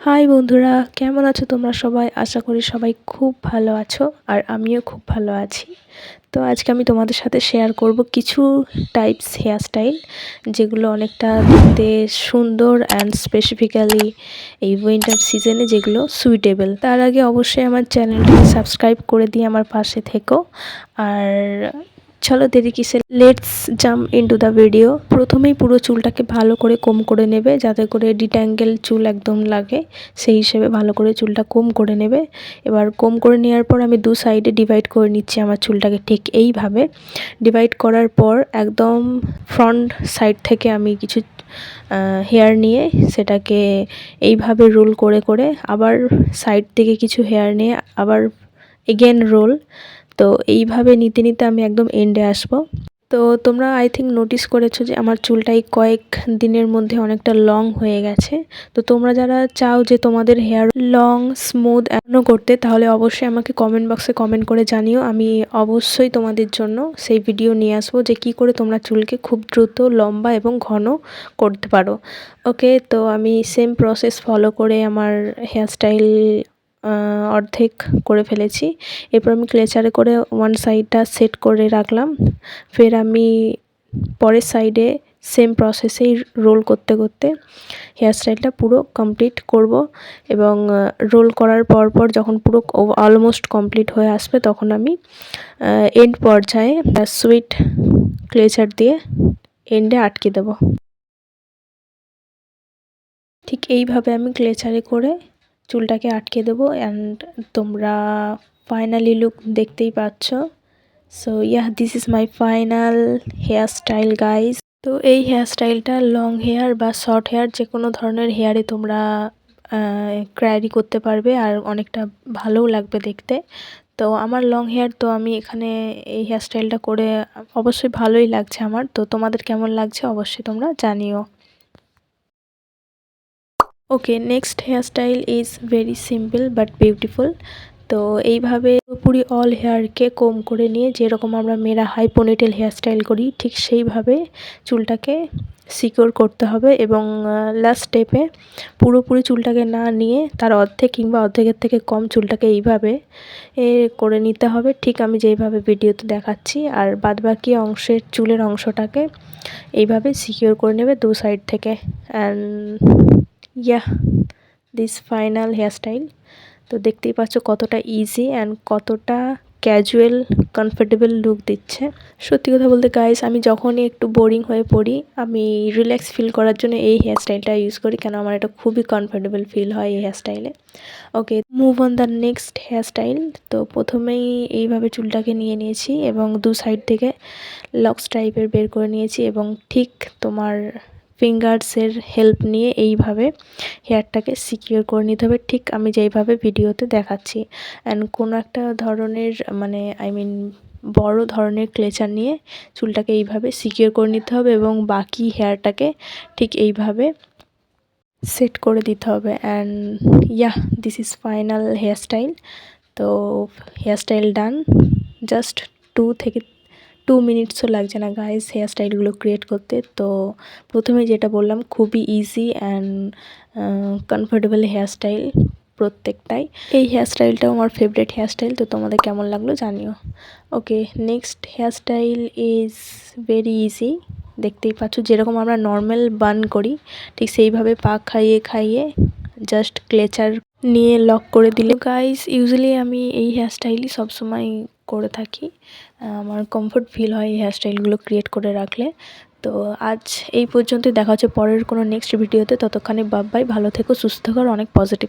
High বন্ধুরা, কেমন আছো তোমরা সবাই? আশা করি সবাই খুব ভালো আছো আর আমিও খুব ভালো আছি। তো আজকে আমি তোমাদের সাথে শেয়ার করব কিছু টাইপস হেয়ার স্টাইল যেগুলো অনেকটা দেখতে সুন্দর অ্যান্ড স্পেসিফিক্যালি এই উইন্টার সিজনে যেগুলো সুইটেবল তার আগে অবশ্যই আমার চ্যানেলটিকে সাবস্ক্রাইব করে দিয়ে আমার পাশে থেকো। আর চলো দেরি কিসে let's jump into the video প্রথমেই পুরো চুলটাকে ভালো করে কম করে নেবে, যাতে করে ডিট্যাঙ্গেল চুল একদম লাগে। সেই হিসেবে ভালো করে চুলটা কম করে নেবে। এবার কম করে নেওয়ার পর আমি দু সাইডে ডিভাইড করে নিচ্ছি আমার চুলটাকে ঠিক এইভাবে। ডিভাইড করার পর একদম ফ্রন্ট সাইড থেকে আমি কিছু হেয়ার নিয়ে সেটাকে এইভাবে রোল করে করে আবার সাইড থেকে কিছু হেয়ার নিয়ে আবার এগেন রোল তো এইভাবে নিতে নিতে আমি একদম এন্ডে আসব। তো তোমরা আই থিঙ্ক নোটিস করেছ যে আমার চুলটাই কয়েক দিনের মধ্যে অনেকটা লং হয়ে গেছে। তো তোমরা যারা চাও যে তোমাদের হেয়ার লং স্মুথ এমনও করতে, তাহলে অবশ্যই আমাকে কমেন্ট বক্সে কমেন্ট করে জানিও। আমি অবশ্যই তোমাদের জন্য সেই ভিডিও নিয়ে আসব যে কি করে তোমরা চুলকে খুব দ্রুত, লম্বা এবং ঘন করতে পারো। ওকে তো আমি সেম প্রসেস ফলো করে আমার হেয়ারস্টাইল অর্ধেক করে ফেলেছি। এরপর আমি ক্লেচারে করে ওয়ান সাইডটা সেট করে রাখলাম। ফের আমি পরের সাইডে সেম প্রসেসেই রোল করতে করতে হেয়ার স্টাইলটা পুরো কমপ্লিট করব এবং রোল করার পর পর যখন পুরো অলমোস্ট কমপ্লিট হয়ে আসবে তখন আমি এন্ড পর্যায়ে সুইট ক্লেচার দিয়ে এন্ডে আটকে দেব। ঠিক এইভাবে আমি ক্লেচারে করে চুলটাকে আটকে দেবো অ্যান্ড তোমরা ফাইনালি লুক দেখতেই পাচ্ছ। So yeah this is my final hair style guys তো এই হেয়ার স্টাইলটা লং হেয়ার বা শর্ট হেয়ার যে কোনো ধরনের হেয়ারে তোমরা ক্র্যারি করতে পারবে আর অনেকটা ভালোও লাগবে দেখতে। তো আমার লং হেয়ার তো আমি এখানে এই হেয়ার স্টাইলটা করে অবশ্যই ভালোই লাগছে আমার। তো তোমাদের কেমন লাগছে অবশ্যই তোমরা জানিও। Okay next hairstyle is very simple but beautiful তো এইভাবে পুরোপুরি অল হেয়ারকে কম করে নিয়ে যেরকম আমরা মেয়েরা হাই পনিটেল হেয়ারস্টাইল করি, ঠিক সেইভাবে চুলটাকে সিকিওর করতে হবে এবং লাস্ট স্টেপে পুরোপুরি চুলটাকে না নিয়ে তার অর্ধেক কিংবা অর্ধেকের থেকে কম চুলটাকে এইভাবে, এ, করে নিতে হবে। ঠিক আমি যেইভাবে ভিডিওতে দেখাচ্ছি আর বাদবাকি অংশের চুলের অংশটাকে এইভাবে সিকিওর করে নেবে দু সাইড থেকে। And yeah this final hairstyle তো দেখতেই পাচ্ছ কতটা ইজি অ্যান্ড কতটা ক্যাজুয়াল কমফোর্টেবল লুক দিচ্ছে। সত্যি কথা বলতে গাইস আমি যখনই একটু বোরিং হয়ে পড়ি, আমি রিল্যাক্স ফিল করার জন্য এই হেয়ারস্টাইলটা ইউজ করি, কেন আমার এটা খুবই কমফোর্টেবল ফিল হয় এই হেয়ারস্টাইলে okay move on the next hairstyle তো প্রথমেই এইভাবে চুলটাকে নিয়ে নিয়েছি এবং দু সাইড থেকে লক্স টাইপের বের করে নিয়েছি এবং ঠিক তোমার ফিঙ্গার্সের হেল্প নিয়ে এইভাবে হেয়ারটাকে সিকিওর করে নিতে হবে। ঠিক আমি যেইভাবে ভিডিওতে দেখাচ্ছি। অ্যান্ড কোনো একটা ধরনের মানে আই মিন বড় ধরনের ক্লেচার নিয়ে চুলটাকে এইভাবে সিকিওর করে নিতে হবে এবং বাকি হেয়ারটাকে ঠিক এইভাবে সেট করে দিতে হবে। And yeah this is final hairstyle তো হেয়ারস্টাইল ডান জাস্ট টু থেকে টু মিনিটসও লাগছে না গাইস হেয়ার স্টাইলগুলো ক্রিয়েট করতে। তো প্রথমে যেটা বললাম, খুবই easy and comfortable hair style প্রত্যেকটাই। এই হেয়ার স্টাইলটাও আমার ফেভারেট হেয়ার স্টাইল তো তোমাদের কেমন লাগল জানিও। Okay next hair style is very easy দেখতেই পাচ্ছ, যেরকম আমরা নর্মাল বান করি, ঠিক সেইভাবে পাক খাইয়ে খাইয়ে জাস্ট ক্লেচার নিয়ে লক করে দিলে। গাইস ইউজুয়ালি আমি এই হেয়ার স্টাইলই সবসময় করে থাকি। আমার কমফোর্ট ফিল হয় এই হেয়ারস্টাইলগুলো ক্রিয়েট করে রাখলে। তো আজ এই পর্যন্তই, দেখা হচ্ছে পরের কোনো নেক্সট ভিডিওতে ততক্ষণে বাব্বাই ভালো থেকো, সুস্থ কর অনেক পজিটিভ